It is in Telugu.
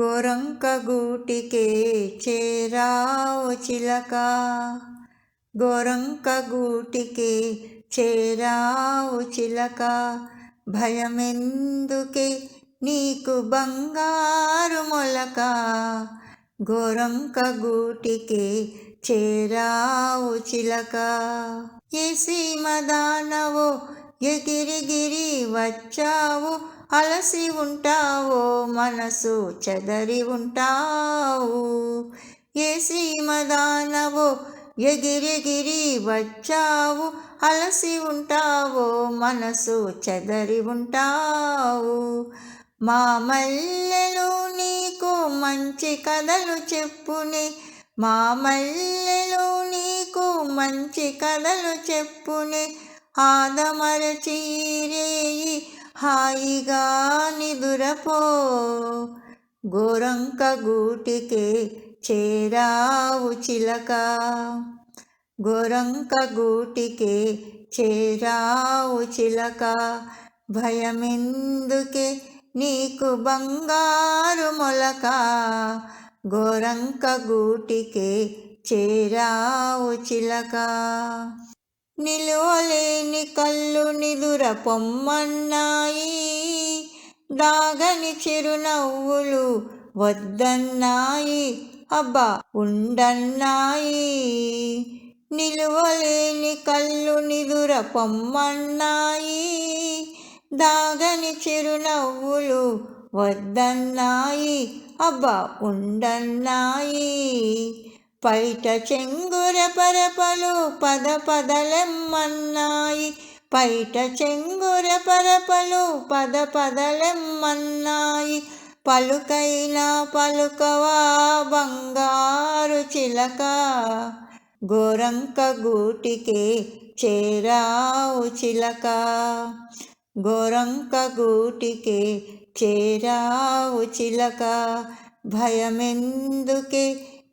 గోరంక గూటికే చేరావు చిలక. గోరంక గూటికే చేరావు చిలక. భయమెందుకే నీకు బంగారు మొలక. గోరంక గూటికే చేరావు చిలక. ఏ సీమదానవో ఎగిరిగిరి వచ్చావు అలసి ఉంటావో మనసు చెదరి ఉంటావు. ఏ సీమదానవో ఎగిరిగిరి వచ్చావు. అలసి ఉంటావో మనసు చెదరి ఉంటావు. మా మల్లెలు నీకు మంచి కథలు చెప్పుని. మా మల్లెలు నీకు మంచి కథలు చెప్పుని. ఆదమరచీరేయి హాయిగా నిదురపో. గోరంక గూటికే చేరావు చిలక. గోరంక గూటికే చేరావు చిలక. భయమెందుకే నీకు బంగారు మొలక. గోరంక గూటికే చేరావు చిలక. నిలువలేని కళ్ళు నిదుర పొమ్మన్నాయి. దాగని చిరునవ్వులు వద్దన్నాయి. అబ్బా ఉండన్నాయి. నిలువలేని కళ్ళు నిదుర పొమ్మన్నాయి. దాగని చిరునవ్వులు వద్దన్నాయి. అబ్బా ఉండన్నాయి. పైట చెంగుర పరపలు పద పదలెమ్మన్నాయి. పైట చెంగుర పరపలు పద పదలెమ్మన్నాయి. పలుకైనా పలుకవా బంగారు చిలక గోరంక గూటికే చేరావు చిలక. గోరంక గూటికే చేరావు చిలక భయమెందుకే